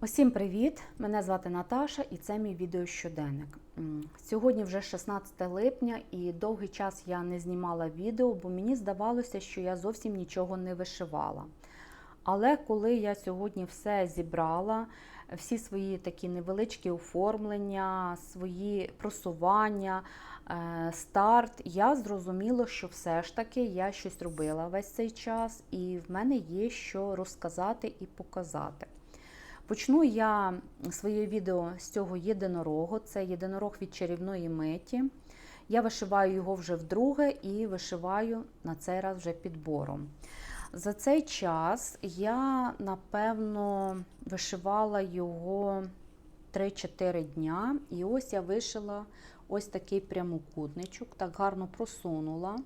Усім привіт! Мене звати Наташа і це мій відеощоденник. М, Сьогодні вже 16 липня і довгий час я не знімала відео, бо мені здавалося, що я зовсім нічого не вишивала. Але коли я сьогодні все зібрала, всі свої такі невеличкі оформлення, свої просування, е, старт, я зрозуміла, що все ж таки я щось робила весь цей час, і в мене є що розказати і показати. Почну я своє відео з цього єдинорогу. Це єдинорог від чарівної миті. Я вишиваю його вже вдруге і вишиваю на цей раз вже підбором. За цей час я, напевно, вишивала його 3-4 дня. І ось я вишила ось такий прямокутничок, так гарно просунула.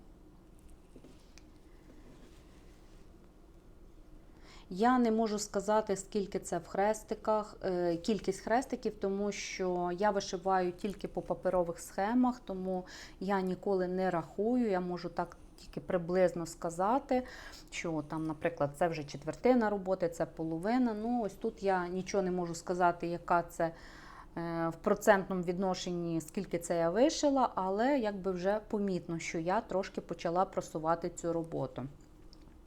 Я не можу сказати, скільки це в хрестиках, е, кількість хрестиків, тому що я вишиваю тільки по паперових схемах, тому я ніколи не рахую. Я можу так тільки приблизно сказати, що там, наприклад, це вже четвертина роботи, це половина. Ну, ось тут я нічого не можу сказати, яка це е, в процентному відношенні, скільки це я вишила, але якби вже помітно, що я трошки почала просувати цю роботу.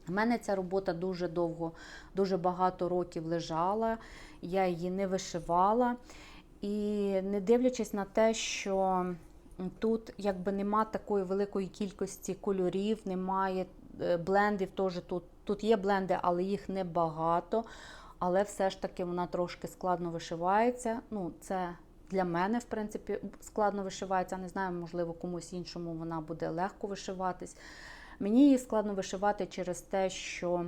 У мене ця робота дуже довго, дуже багато років лежала, я її не вишивала. І не дивлячись на те, що тут якби нема такої великої кількості кольорів, немає е, блендів, теж тут, тут є бленди, але їх небагато. Але все ж таки вона трошки складно вишивається. Ну, це для мене, в принципі, складно вишивається. Не знаю, можливо, комусь іншому вона буде легко вишиватись. Мені її складно вишивати через те, що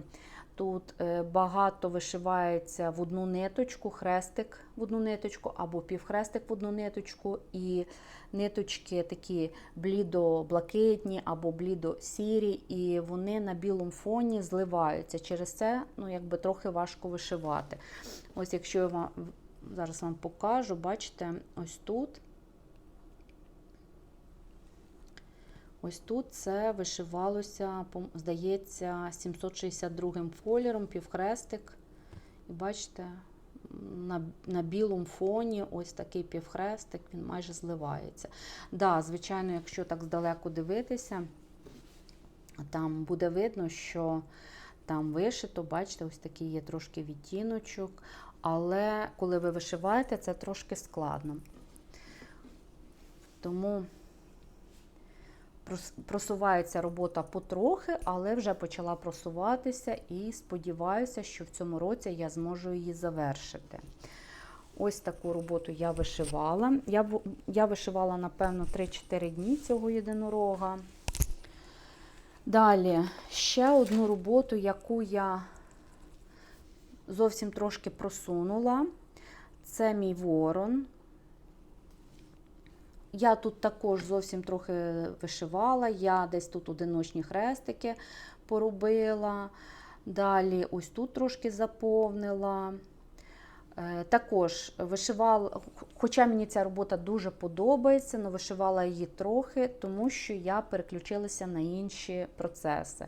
тут е, багато вишивається в одну ниточку, хрестик в одну ниточку або півхрестик в одну ниточку, і ниточки такі блідо-блакитні або блідо-сірі, і вони на білому фоні зливаються. Через це ну, якби трохи важко вишивати. Ось якщо я вам зараз вам покажу, бачите, ось тут. Ось тут це вишивалося, здається, 762 кольором, півхрестик. І бачите, на на білому фоні ось такий півхрестик, він майже зливається. Да, Звичайно, якщо так здалеку дивитися, там буде видно, що там вишито, бачите, ось такий є трошки відтіночок. Але коли ви вишиваєте, це трошки складно. Тому просувається робота потрохи, але вже почала просуватися і сподіваюся, що в цьому році я зможу її завершити. Ось таку роботу я вишивала. Я я вишивала, напевно, 3-4 дні цього єдинорога. Далі ще одну роботу, яку я зовсім трошки просунула. Це мій ворон. Я тут також зовсім трохи вишивала, я десь тут одиночні хрестики поробила. Далі ось тут трошки заповнила. Е, також вишивала, хоча мені ця робота дуже подобається, але вишивала її трохи, тому що я переключилася на інші процеси.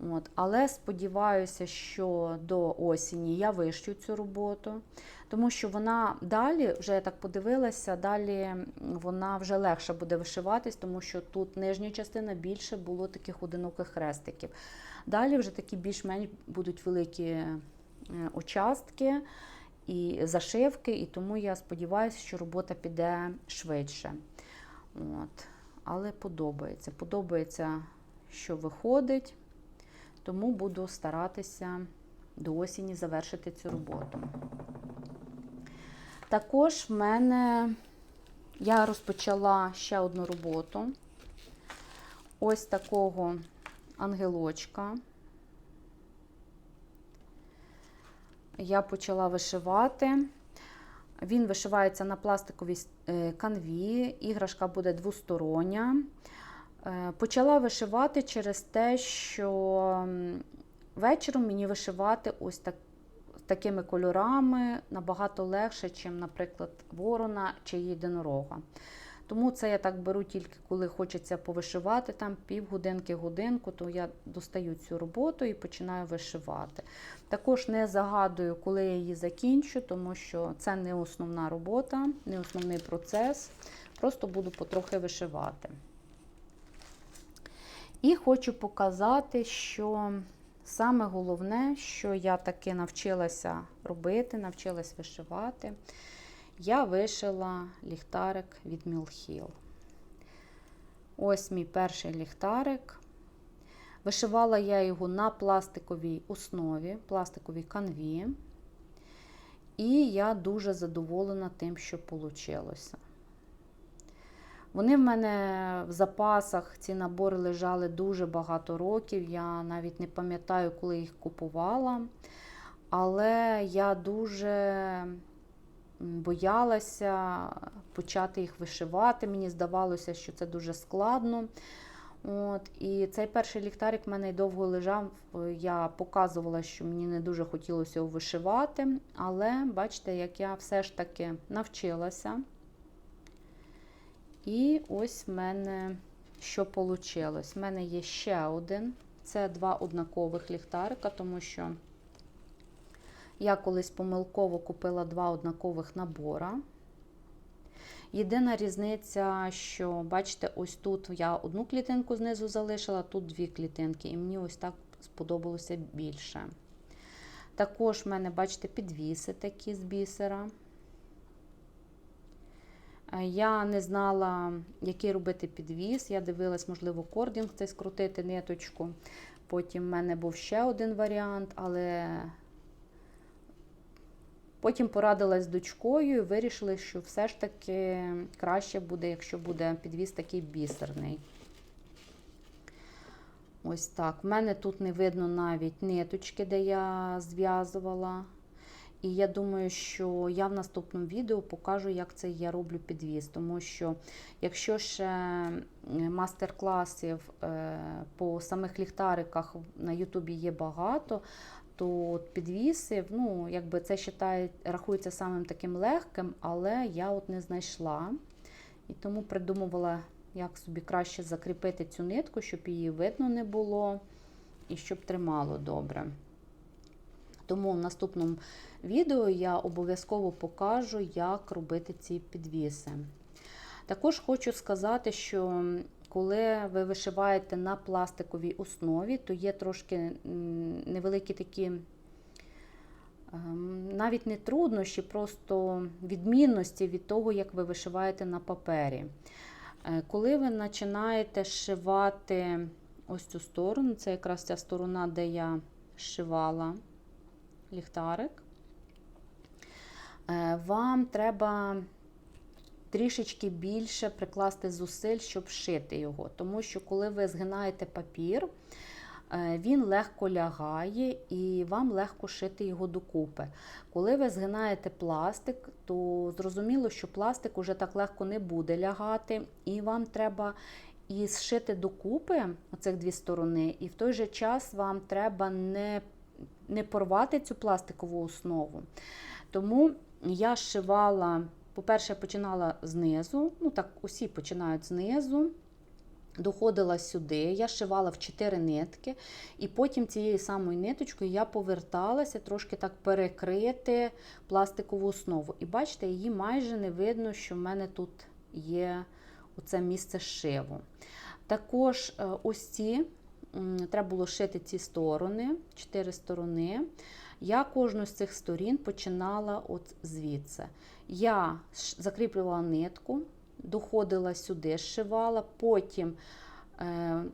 От. Але сподіваюся, що до осені я вищу цю роботу, тому що вона далі, вже я так подивилася, далі вона вже легше буде вишиватись, тому що тут нижня частина більше було таких одиноких хрестиків. Далі вже такі більш-менш будуть великі е, участки і зашивки, і тому я сподіваюся, що робота піде швидше. От. Але подобається. Подобається, що виходить тому буду старатися до осені завершити цю роботу. Також в мене я розпочала ще одну роботу. Ось такого ангелочка. Я почала вишивати. Він вишивається на пластиковій е, канві, іграшка буде двостороння. Е, почала вишивати через те, що вечором мені вишивати ось так, такими кольорами набагато легше, ніж, наприклад, ворона чи єдинорога. Тому це я так беру тільки коли хочеться повишивати там півгодинки, годинку, то я достаю цю роботу і починаю вишивати. Також не загадую, коли я її закінчу, тому що це не основна робота, не основний процес. Просто буду потрохи вишивати. І хочу показати, що саме головне, що я таки навчилася робити, навчилась вишивати, я вишила ліхтарик від Мілхіл. Ось мій перший ліхтарик. Вишивала я його на пластиковій основі, пластиковій канві. І я дуже задоволена тим, що вийшло. Вони в мене в запасах, ці набори лежали дуже багато років. Я навіть не пам'ятаю, коли їх купувала. Але я дуже боялася почати їх вишивати. Мені здавалося, що це дуже складно. От, І цей перший ліхтарик в мене довго лежав. Я показувала, що мені не дуже хотілося його вишивати. Але бачите, як я все ж таки навчилася. І ось в мене що вийшло. У мене є ще один. Це два однакових ліхтарика, тому що я колись помилково купила два однакових набора. Єдина різниця, що, бачите, ось тут я одну клітинку знизу залишила, тут дві клітинки, і мені ось так сподобалося більше. Також в мене, бачите, підвіси такі з бісера. Я не знала, який робити підвіс. Я дивилась, можливо, кордінг цей скрутити ниточку. Потім в мене був ще один варіант, але потім порадилась з дочкою і вирішили, що все ж таки краще буде, якщо буде підвіс такий бісерний. Ось так. В мене тут не видно навіть ниточки, де я зв'язувала. І я думаю, що я в наступному відео покажу, як це я роблю підвіз. Тому що, якщо ще мастер-класів е, по самих ліхтариках на Ютубі є багато, то підвіси, ну, якби це вважає, рахується самим таким легким, але я от не знайшла. І тому придумувала, як собі краще закріпити цю нитку, щоб її видно не було і щоб тримало добре. Тому в наступному відео я обов'язково покажу, як робити ці підвіси. Також хочу сказати, що коли ви вишиваєте на пластиковій основі, то є трошки невеликі такі, ем, навіть не труднощі, просто відмінності від того, як ви вишиваєте на папері. Е, коли ви починаєте шивати ось цю сторону, це якраз ця сторона, де я шивала ліхтарик, е, вам треба трішечки більше прикласти зусиль, щоб шити його. Тому що, коли ви згинаєте папір, е, він легко лягає і вам легко шити його докупи. Коли ви згинаєте пластик, то зрозуміло, що пластик уже так легко не буде лягати, і вам треба і зшити докупи оцих дві сторони, і в той же час вам треба не не порвати цю пластикову основу. Тому я шивала, по-перше, починала знизу, ну так, усі починають знизу. Доходила сюди, я шивала в 4 нитки, і потім цією самою ниточкою я поверталася трошки так перекрити пластикову основу. І бачите, її майже не видно, що в мене тут є оце місце шиву. Також е, ось ці треба було шити ці сторони, чотири сторони. Я кожну з цих сторін починала от звідси. Я закріплювала нитку, доходила сюди, зшивала, потім е,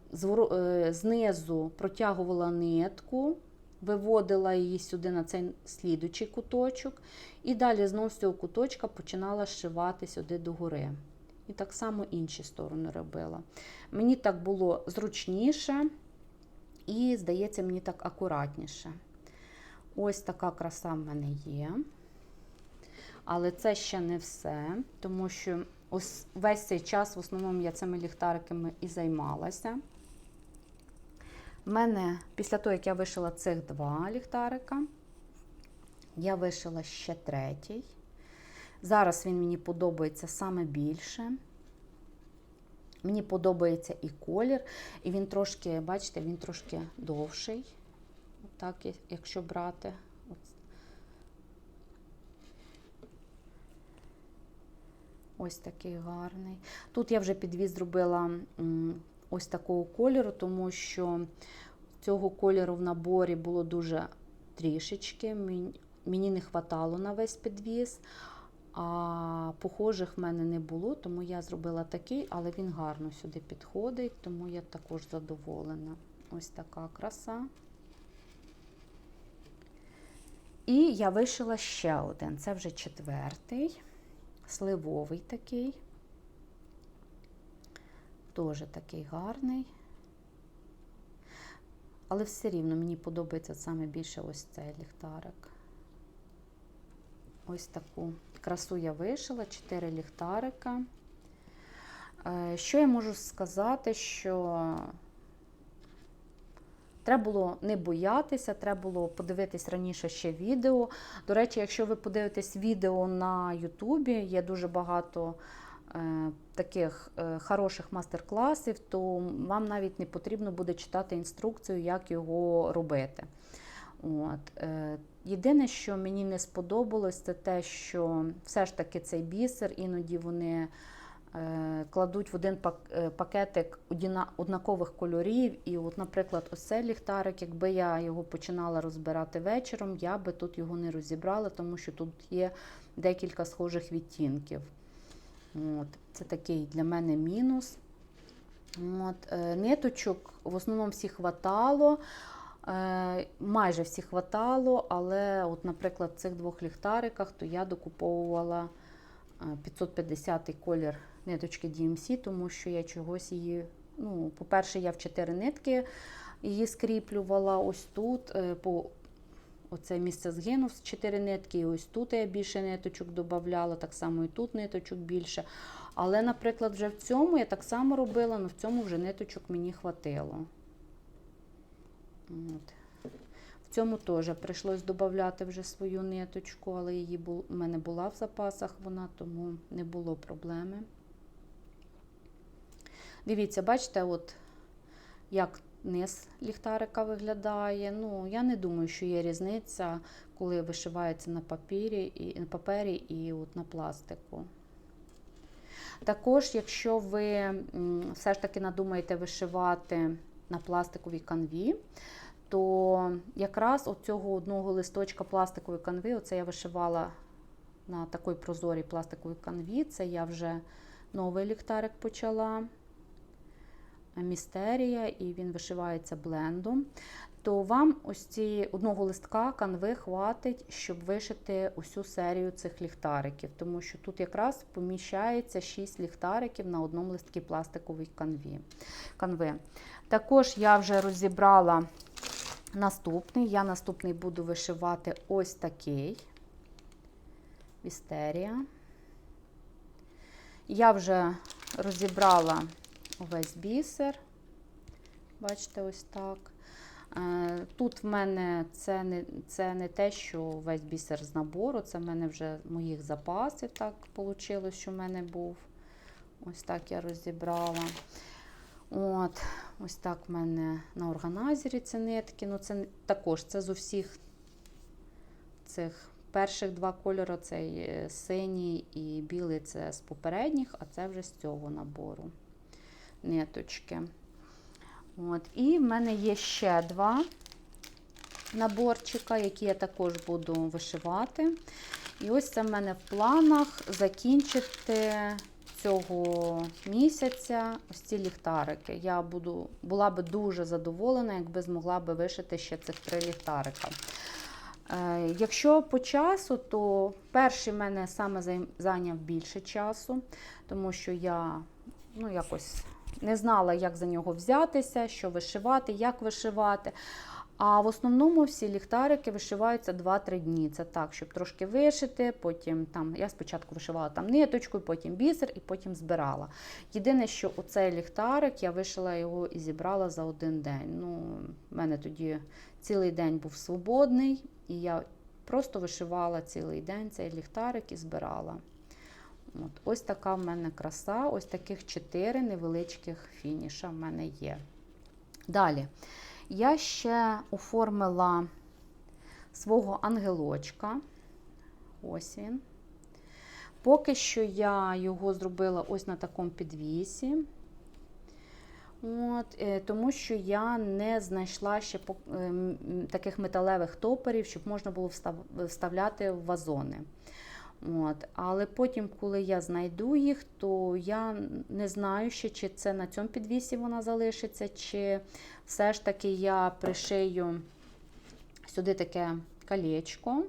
е, знизу протягувала нитку, виводила її сюди на цей слідучий куточок, і далі знову з цього куточка починала зшивати сюди догори. І так само інші сторони робила. Мені так було зручніше. І, здається, мені так акуратніше. Ось така краса в мене є. Але це ще не все, тому що ось весь цей час, в основному, я цими ліхтариками і займалася. У мене, після того, як я вишила цих два ліхтарика, я вишила ще третій. Зараз він мені подобається саме більше. Мені подобається і колір, і він трошки, бачите, він трошки довший. Так, якщо брати. Ось такий гарний. Тут я вже підвіз зробила ось такого кольору, тому що цього кольору в наборі було дуже трішечки. Мені не хватало на весь підвіз, а похожих в мене не було, тому я зробила такий, але він гарно сюди підходить, тому я також задоволена. Ось така краса. І я вишила ще один. Це вже четвертий, сливовий такий. Теж такий гарний. Але все рівно мені подобається саме більше ось цей ліхтарик. Ось таку красу я вишила, 4 ліхтарика. Е, що я можу сказати, що треба було не боятися, треба було подивитись раніше ще відео. До речі, якщо ви подивитесь відео на Ютубі, є дуже багато Е, таких е, хороших мастер-класів, то вам навіть не потрібно буде читати інструкцію, як його робити. От. Е, єдине, що мені не сподобалось, це те, що все ж таки цей бісер, іноді вони кладуть в один пакетик однакових кольорів. І, от, наприклад, ось цей ліхтарик, якби я його починала розбирати вечором, я би тут його не розібрала, тому що тут є декілька схожих відтінків. От, Це такий для мене мінус. От, е, Ниточок в основному всі хватало, е, майже всі хватало, але, от, наприклад, в цих двох ліхтариках то я докуповувала 550-й е, колір ниточки DMC, тому що я чогось її. ну, По-перше, я в 4 нитки її скріплювала ось тут. по Оце місце згинув з 4 нитки, і ось тут я більше ниточок додавала, так само і тут ниточок більше. Але, наприклад, вже в цьому я так само робила, але в цьому вже ниточок мені хватило. От. В цьому теж прийшлось додати вже свою ниточку, але її бу... в мене була в запасах вона, тому не було проблеми. Дивіться, бачите, от як низ ліхтарика виглядає. Ну, Я не думаю, що є різниця, коли вишивається на папері і, на папері і от на пластику. Також, якщо ви все ж таки надумаєте вишивати на пластиковій канві, то якраз оцього одного листочка пластикової канви, оце я вишивала на такій прозорій пластиковій канві, це я вже новий ліхтарик почала. Містерія, і він вишивається блендом, то вам ось ці одного листка канви хватить, щоб вишити усю серію цих ліхтариків, тому що тут якраз поміщається 6 ліхтариків на одному листці пластикової канві. канви. Також я вже розібрала наступний. Я наступний буду вишивати ось такий містерія. Я вже розібрала увесь бісер. Бачите, ось так. Е, тут в мене це не це не те, що весь бісер з набору, це в мене вже моїх запасів так вийшло, що в мене був. Ось так я розібрала. От, Ось так в мене на органайзері ці нитки. Ну, це Також це з усіх цих перших два кольори: цей е, синій і білий це з попередніх, а це вже з цього набору ниточки. От. І в мене є ще два наборчика, які я також буду вишивати. І ось це в мене в планах закінчити цього місяця ось ці ліхтарики. Я буду, була би дуже задоволена, якби змогла би вишити ще цих три ліхтарика. Е, якщо по часу, то перший в мене саме зайняв більше часу, тому що я ну, якось не знала, як за нього взятися, що вишивати, як вишивати. А в основному всі ліхтарики вишиваються 2-3 дні. Це так, щоб трошки вишити. Потім там я спочатку вишивала там ниточкою, потім бісер і потім збирала. Єдине, що оцей ліхтарик я вишила його і зібрала за один день. Ну, У мене тоді цілий день був свободний, і я просто вишивала цілий день цей ліхтарик і збирала. От, ось така в мене краса, ось таких чотири невеличких фініша в мене є. Далі, я ще оформила свого ангелочка. Ось він. Поки що я його зробила ось на такому підвісі. От, е, Тому що я не знайшла ще е, таких металевих топерів, щоб можна було вставляти в вазони. От. Але потім, коли я знайду їх, то я не знаю ще, чи це на цьому підвісі вона залишиться, чи все ж таки я пришию сюди таке колечко.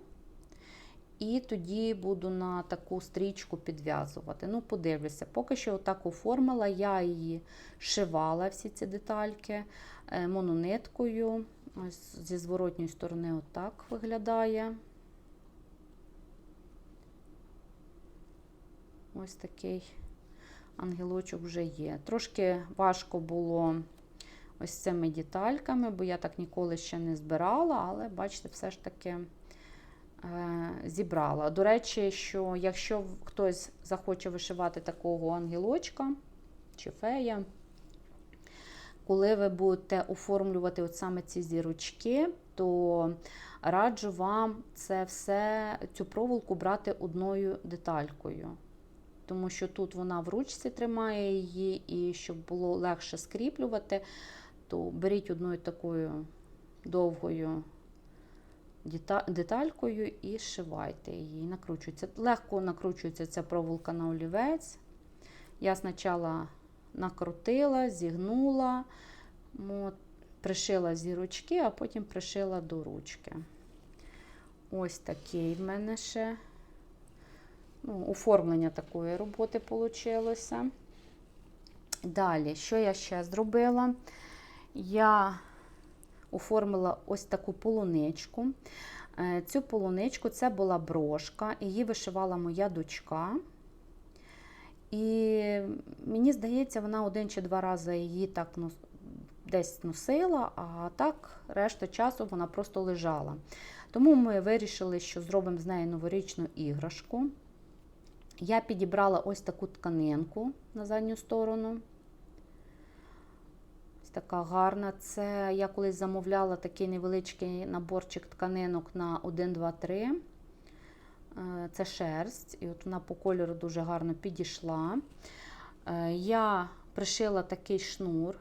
І тоді буду на таку стрічку підв'язувати. Ну, подивлюся. Поки що отак оформила, я її шивала, всі ці детальки е, монониткою. Ось зі зворотньої сторони отак виглядає. Ось такий ангелочок вже є. Трошки важко було ось цими детальками, бо я так ніколи ще не збирала, але бачите, все ж таки е, зібрала. До речі, що якщо хтось захоче вишивати такого ангелочка чи фея, коли ви будете оформлювати от саме ці зірочки, то раджу вам це все, цю проволоку брати одною деталькою. Тому що тут вона в ручці тримає її, і щоб було легше скріплювати, то беріть одною такою довгою деталькою і зшивайте її. Накручується. Легко накручується ця проволока на олівець. Я спочатку накрутила, зігнула, пришила зірочки, а потім пришила до ручки. Ось такий в мене ще ну, оформлення такої роботи вийшло. Далі, що я ще зробила? Я оформила ось таку полуничку. Е, Цю полуничку це була брошка, її вишивала моя дочка. І мені здається, вона один чи два рази її так ну, десь носила, а так решта часу вона просто лежала. Тому ми вирішили, що зробимо з неї новорічну іграшку. Я підібрала ось таку тканинку на задню сторону. Ось така гарна. Це я колись замовляла такий невеличкий наборчик тканинок на 1, 2, 3. Е, Це шерсть, і от вона по кольору дуже гарно підійшла. Е, Я пришила такий шнур.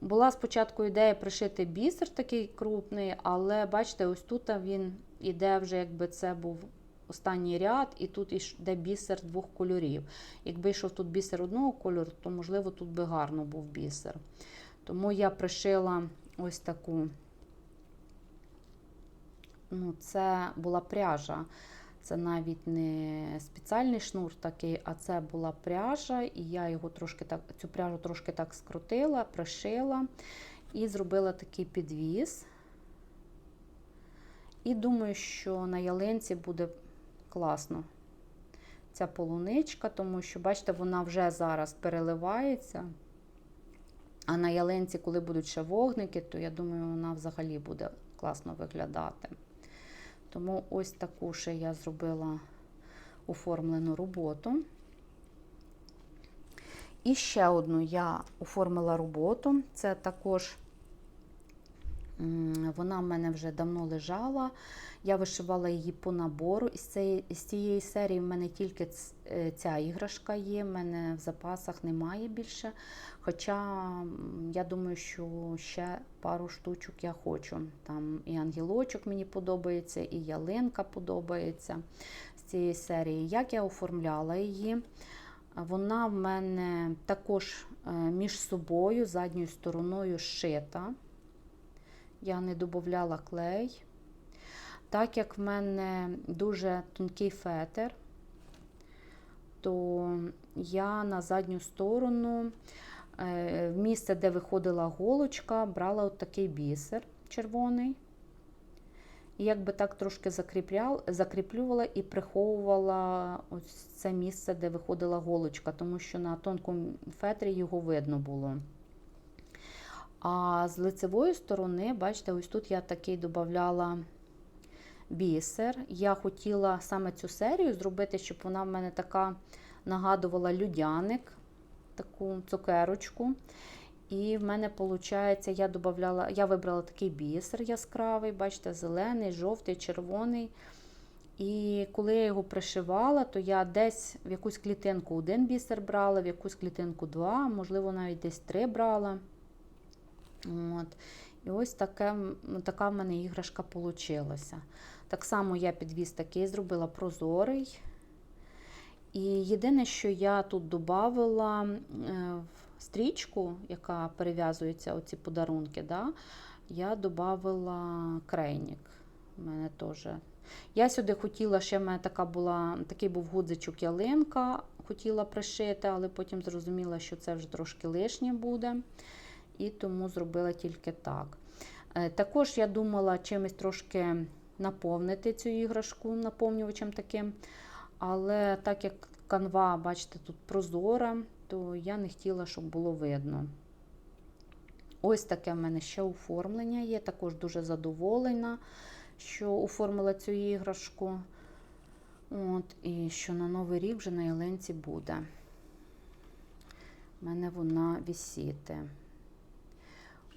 Була спочатку ідея пришити бісер такий крупний, але бачите, ось тут він іде вже, якби це був останній ряд, і тут йде бісер двох кольорів. Якби йшов тут бісер одного кольору, то, можливо, тут би гарно був бісер. Тому я пришила ось таку. Ну, це була пряжа. Це навіть не спеціальний шнур такий, а це була пряжа, і я його трошки так, цю пряжу трошки так скрутила, пришила і зробила такий підвіз. І думаю, що на ялинці буде класно ця полуничка, тому що, бачите, вона вже зараз переливається. А на ялинці, коли будуть ще вогники, то я думаю, вона взагалі буде класно виглядати. Тому ось таку ще я зробила оформлену роботу. І ще одну я оформила роботу. Це також вона в мене вже давно лежала. Я вишивала її по набору. Із цієї, з цієї серії в мене тільки е, ця іграшка є, в мене в запасах немає більше. Хоча я думаю, що ще пару штучок я хочу. Там і ангелочок мені подобається, і ялинка подобається з цієї серії. Як я оформляла її? Вона в мене також е, між собою, задньою стороною шита. Я не додавала клей. Так як в мене дуже тонкий фетр, то я на задню сторону, е, в місце, де виходила голочка, брала от такий бісер червоний. І якби так трошки закріплювала і приховувала ось це місце, де виходила голочка, тому що на тонкому фетрі його видно було. А з лицевої сторони, бачите, ось тут я такий додавала бісер. Я хотіла саме цю серію зробити, щоб вона в мене така нагадувала людяник, таку цукерочку. І в мене виходить, я додавала, я вибрала такий бісер яскравий, бачите, зелений, жовтий, червоний. І коли я його пришивала, то я десь в якусь клітинку один бісер брала, в якусь клітинку два, можливо, навіть десь три брала. От. І ось таке, така в мене іграшка вийшла. Так само я підвіз такий, зробила прозорий. І єдине, що я тут додавала стрічку, яка перев'язується оці подарунки, да, я додавала крейник. У мене теж. Я сюди хотіла, ще в мене така була, такий був гудзичок ялинка, хотіла пришити, але потім зрозуміла, що це вже трошки лишнє буде. І тому зробила тільки так. Також я думала чимось трошки наповнити цю іграшку наповнювачем таким. Але так як канва, бачите, тут прозора, то я не хотіла, щоб було видно. Ось таке в мене ще оформлення є. Також дуже задоволена, що оформила цю іграшку. От, І що на Новий рік вже на ялинці буде. У мене вона висіти.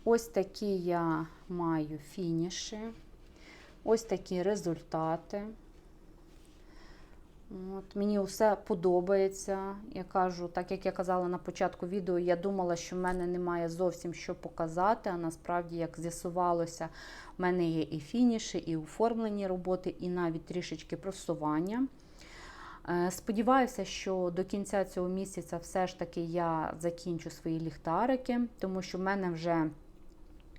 Ось такі я маю фініші. Ось такі результати. От, Мені все подобається. Я кажу, так як я казала на початку відео, я думала, що в мене немає зовсім що показати, а насправді, як з'ясувалося, в мене є і фініші, і оформлені роботи, і навіть трішечки просування. Е, Сподіваюся, що до кінця цього місяця все ж таки я закінчу свої ліхтарики, тому що в мене вже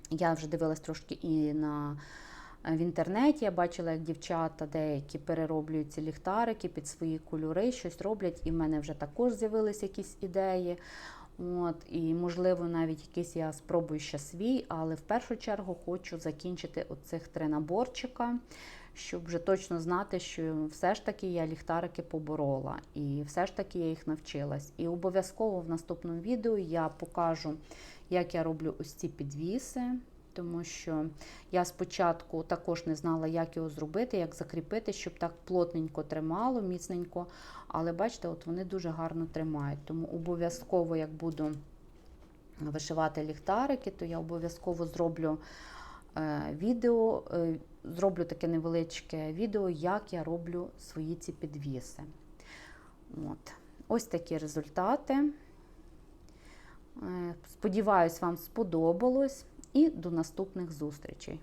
я вже дивилась трошки і на в інтернеті. Я бачила, як дівчата деякі перероблюють ці ліхтарики під свої кольори, щось роблять, і в мене вже також з'явилися якісь ідеї. От, І, можливо, навіть якийсь я спробую ще свій, але в першу чергу хочу закінчити оцих три наборчика, щоб вже точно знати, що все ж таки я ліхтарики поборола, і все ж таки я їх навчилась. І обов'язково в наступному відео я покажу, як я роблю ось ці підвіси тому що я спочатку також не знала, як його зробити, як закріпити, щоб так плотненько тримало, міцненько. Але бачите, от вони дуже гарно тримають. Тому обов'язково, як буду вишивати ліхтарики, то я обов'язково зроблю відео, е, зроблю таке невеличке відео, як я роблю свої ці підвіси. От. Ось такі результати. Е, сподіваюсь, вам сподобалось і до наступних зустрічей!